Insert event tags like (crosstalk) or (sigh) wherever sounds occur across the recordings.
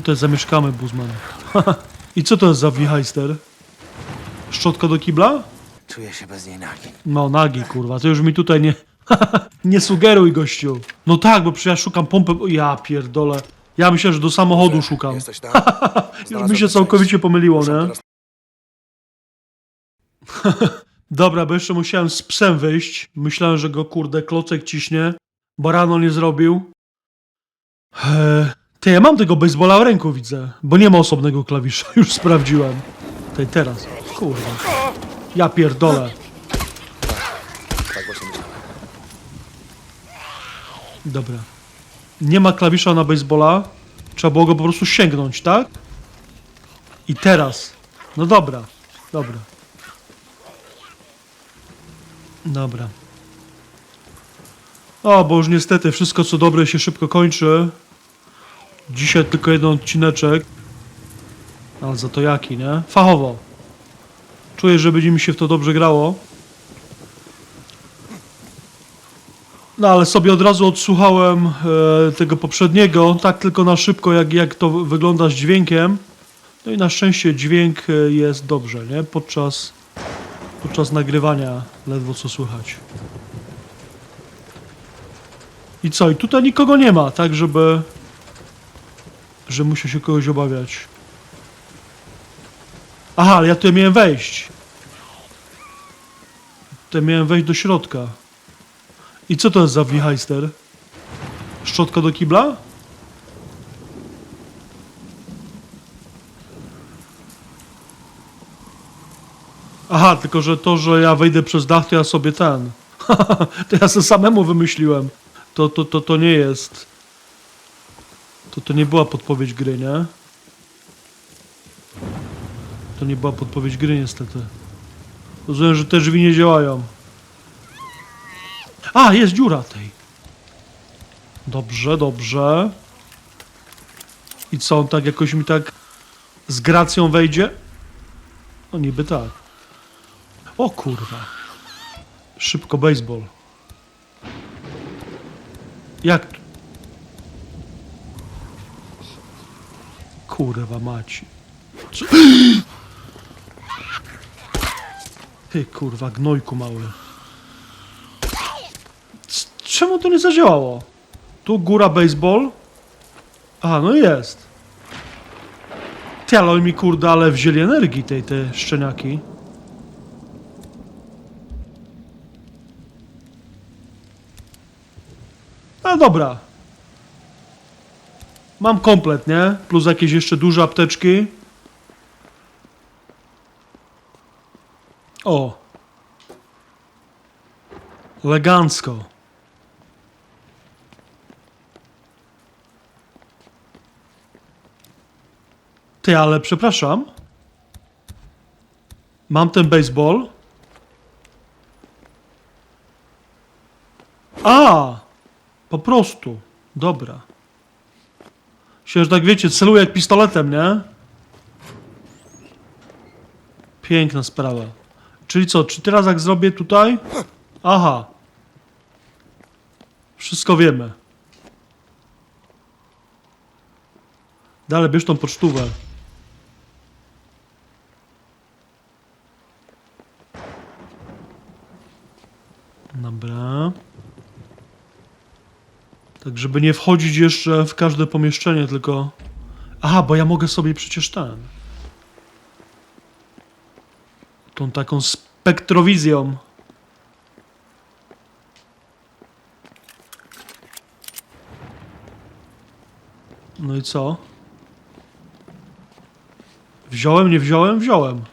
Tutaj zamieszkamy, Buzman. (laughs) I co to jest za wichajster? Szczotka do kibla? Czuję się bez niej nagi. No, nagi, kurwa, to już mi tutaj nie... (laughs) nie sugeruj, gościu. No tak, bo przecież ja szukam pompy... O, Ja pierdolę. Ja myślę, że do samochodu szukam. Jesteś tam? (laughs) Już mi się całkowicie pomyliło, nie? Dobra, bo jeszcze musiałem z psem wyjść. Myślałem, że go kurde klocek ciśnie, bo rano nie zrobił. Eee, ty, ja mam tego baseballa w ręku, widzę, bo nie ma osobnego klawisza, (laughs) już sprawdziłem. Tej teraz, kurwa. Ja pierdolę. Dobra. Nie ma klawisza na baseballa. Trzeba było go po prostu sięgnąć, tak? I teraz. No dobra. Dobra. Dobra. O, bo już niestety wszystko co dobre się szybko kończy. Dzisiaj tylko jeden odcineczek. Ale za to jaki, nie? Fachowo. Czuję, że będzie mi się w to dobrze grało. No ale sobie od razu odsłuchałem e, tego poprzedniego, tak tylko na szybko, jak, jak to wygląda z dźwiękiem. No i na szczęście dźwięk e, jest dobrze, nie? Podczas, podczas nagrywania ledwo co słychać. I co? I tutaj nikogo nie ma, tak żeby... Że muszę się kogoś obawiać. Aha, ale ja tutaj miałem wejść. Tutaj miałem wejść do środka. I co to jest za wichajster? Szczotka do kibla? Aha, tylko że to, że ja wejdę przez dach, to ja sobie ten. (laughs) to ja sobie samemu wymyśliłem. To, to, to, to nie jest. To, to nie była podpowiedź gry, nie? To nie była podpowiedź gry, niestety. Rozumiem, że te drzwi nie działają. A, jest dziura tej. Dobrze, dobrze. I co, on tak jakoś mi tak z gracją wejdzie? No niby tak. O kurwa. Szybko baseball. Jak Kurwa maci. Co? Ty kurwa gnojku mały. Czemu to nie zadziałało? Tu góra baseball. A, no jest. Ty, ale oni mi kurde, ale wzięli energii tej, te szczeniaki. No dobra. Mam komplet, nie? Plus jakieś jeszcze duże apteczki. O. Elegancko. Ty, ale przepraszam. Mam ten baseball. A! Po prostu. Dobra. Myślę, że tak wiecie, celuję jak pistoletem, nie? Piękna sprawa. Czyli co, czy teraz jak zrobię tutaj? Aha. Wszystko wiemy. Dalej, bierz tą pocztówę. Dobra. Tak, żeby nie wchodzić jeszcze w każde pomieszczenie, tylko... Aha, bo ja mogę sobie przecież ten... Tą taką spektrowizją. No i co? Wziąłem, nie wziąłem? Wziąłem.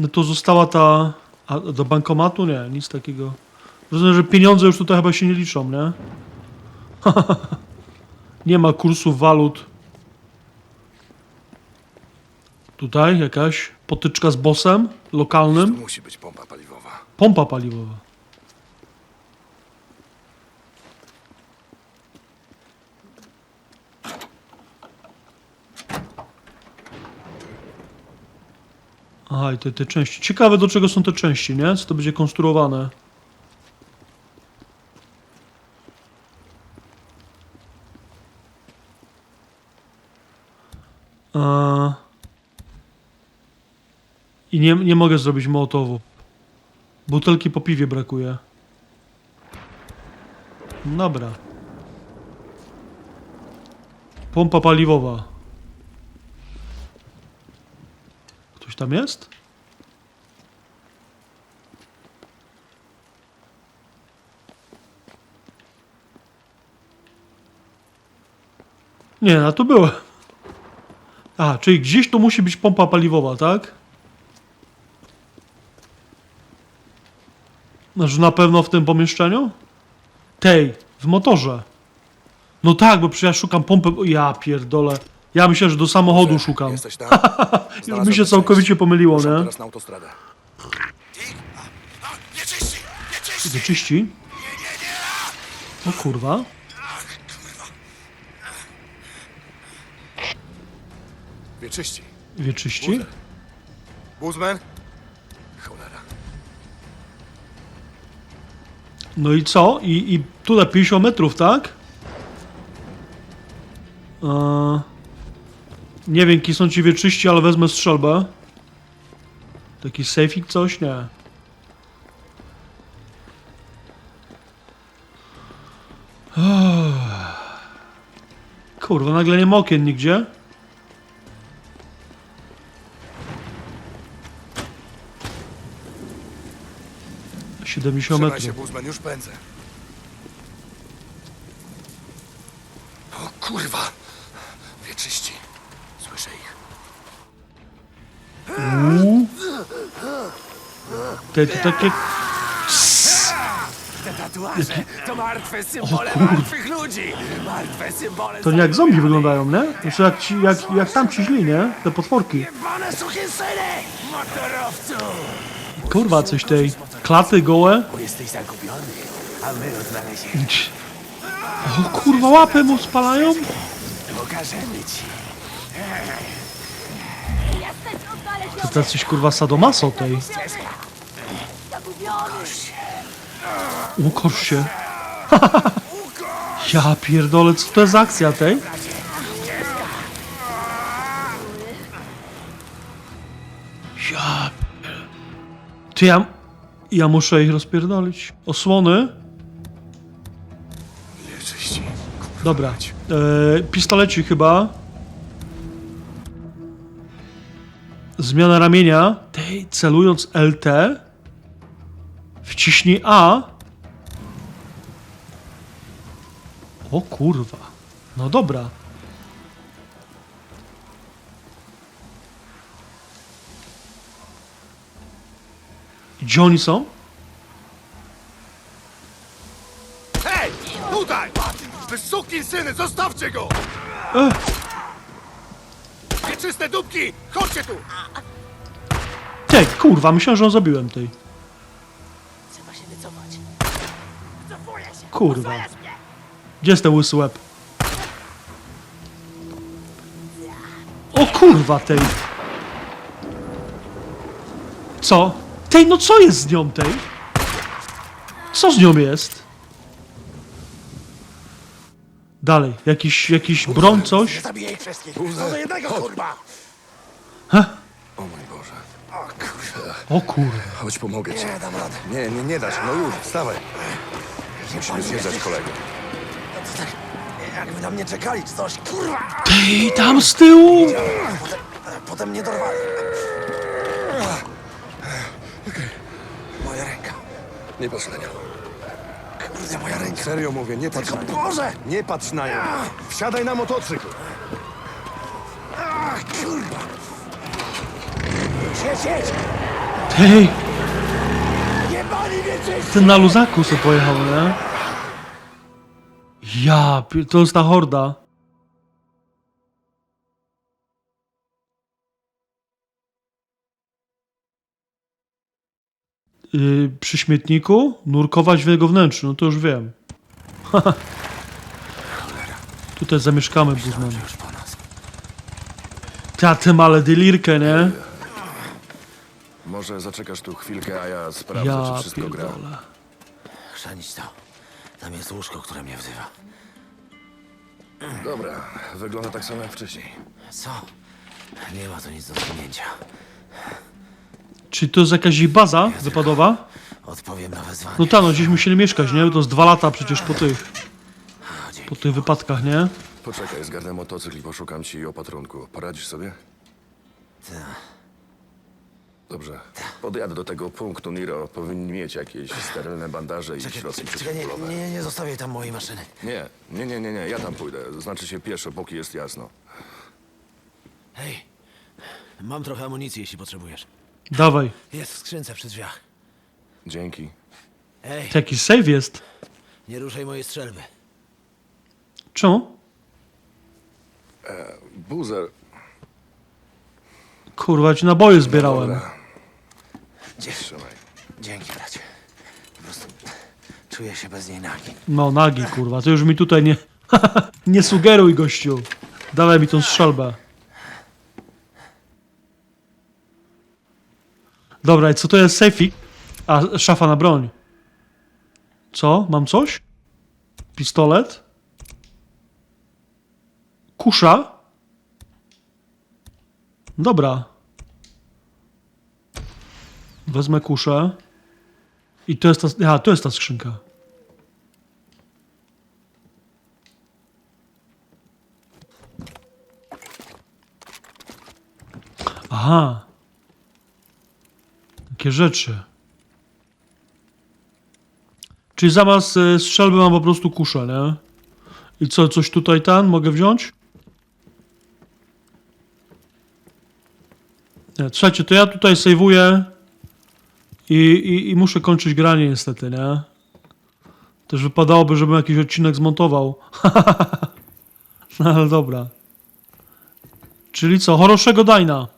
No to została ta... A do bankomatu? Nie, nic takiego. Rozumiem, że pieniądze już tutaj chyba się nie liczą, nie? (laughs) nie ma kursów walut. Tutaj jakaś potyczka z bossem Tu lokalnym. musi być pompa paliwowa. Pompa paliwowa. Aha, i te, te części. Ciekawe do czego są te części, nie? Co to będzie konstruowane. Eee... I nie, nie mogę zrobić mołotowu. Butelki po piwie brakuje. Dobra. Pompa paliwowa. Tam jest? Nie, a tu byłem. A, czyli gdzieś tu musi być pompa paliwowa, tak? Znaczy na pewno w tym pomieszczeniu? Tej, w motorze. No tak, bo przecież ja szukam pompy. Ja pierdolę. Ja myślę, że do samochodu szukam. Jesteś tam? (laughs) Już mi się całkowicie pomyliło, Ruszam nie? teraz na autostradę. Wyczyści? O kurwa. Wieczyści. Wieczyści? Buzman? Cholera. No i co? I, i tyle 50 metrów, tak? Eee, nie wiem, kim są ci wieczyści, ale wezmę strzelbę. Taki sejfik, coś? Nie. Kurwa, nagle nie ma okien nigdzie. Siedemdziesiąt Trzymaj metrów. się, Buzman, już pędzę. O kurwa! Wieczyści. Słyszę ich. Te, to takie Te tatuaże to martwe symbole martwych ludzi! Martwe symbole To nie jak zombie wyglądają, nie? Znaczy jak, ci, jak, jak tam ci źli, nie? Te potworki. Jebane suchysyny! Motorowcu! Kurwa, coś tej klaty gołe. Bo jesteś zagubiony, a my. O kurwa, łapy mu spalają. Pokażemy ci. To tacyś kurwa sadomaso tej. Ukorz się. (laughs) Ja pierdolę, co to jest akcja tej? Ja Ty ja... Ja muszę ich rozpierdolić. Osłony? Dobra. E, pistoleci chyba. Zmiana ramienia. Tej, celując LT. Wciśnij A. O kurwa. No dobra. Gdzie oni są? Hej! Tutaj! Wy sukin syny, zostawcie go! E, Wieczyste dupki! Chodźcie tu! Ty, kurwa, myślałem, że ją zabiłem tej. Trzeba się wycofać. Cofuję się! Kurwa. Osłaniasz mnie! Gdzie jest ten łysy łeb? O kurwa tej. Co? Tej, no co jest z nią tej? Co z nią jest? Dalej, jakiś, jakiś broń, coś? Nie zabiję ich wszystkich! Co do jednego, kurwa! O mój Boże. O kurwa. O kurwa. Chodź, pomogę ci. Nie dam rady. Nie, nie, nie dasz. No już, wstawaj. Musimy zjeżdżać kolegę. To tak, jakby na mnie czekali czy coś, kurwa! Tej, tam z tyłu! Potem, potem mnie dorwali. Moja ręka. Nie nią. Kurde, moja ręka. Serio mówię, nie patrz na nią. Boże! Nie patrz na nią. Wsiadaj na motocykl. Ach, kurwa! Jedź, jedź! Tej, Jebani wieczyści! ten na luzaku sobie pojechał, nie? Ja, to jest ta horda. Yy, przy śmietniku nurkować w jego wnętrzu, no to już wiem. (laughs) Tutaj zamieszkamy, Buzman. Już po nas. Ta, tym ale delirkę, nie? Może zaczekasz tu chwilkę, a ja sprawdzę, Ja czy wszystko gra. pierdolę. Chrzanić to. Tam jest łóżko, które mnie wzywa. Dobra, wygląda tak samo jak wcześniej. Co? Nie ma tu nic do zginięcia. Czy to jest jakaś baza wypadowa? Odpowiem na wezwanie. No tak, no gdzieś musieli mieszkać, nie? To jest dwa lata przecież po tych, po tych wypadkach, nie? Poczekaj, zgarnę motocykl i poszukam ci opatrunku. Poradzisz sobie? Ta. Dobrze. Podjadę do tego punktu Niro. Powinni mieć jakieś sterylne bandaże i środki czekaj, nie, przeciwbólowe. nie, nie zostawiaj tam mojej maszyny. Nie, nie, nie, nie, nie, ja tam pójdę. Znaczy się pieszo, póki jest jasno. Hej, mam trochę amunicji, jeśli potrzebujesz. Dawaj. Jest w skrzynce przy drzwiach. Dzięki. Hej, To jakiś save jest. nie ruszaj mojej strzelby. Czemu? Buzer. Kurwa, ci naboje zbierałem. Dobra, Dzie- trzymaj. Dzięki, bracie. Po prostu czuję się bez niej nagi. No, nagi, kurwa, to już mi tutaj nie... (laughs) nie sugeruj, gościu. Dawaj mi tą strzelbę. Dobra, i co to jest sejfik? A, szafa na broń. Co? Mam coś? Pistolet? Kusza? Dobra. Wezmę kuszę. I to jest ta... Aha, to jest ta skrzynka. Aha. Rzeczy. Czyli zamiast y, strzelby mam po prostu kuszę, nie? I co, coś tutaj tam mogę wziąć? Nie, słuchajcie, to ja tutaj sejwuję i, i, i muszę kończyć granie niestety, nie? Też wypadałoby, żebym jakiś odcinek zmontował. (laughs) no ale dobra. Czyli co, Horoszego Dajna.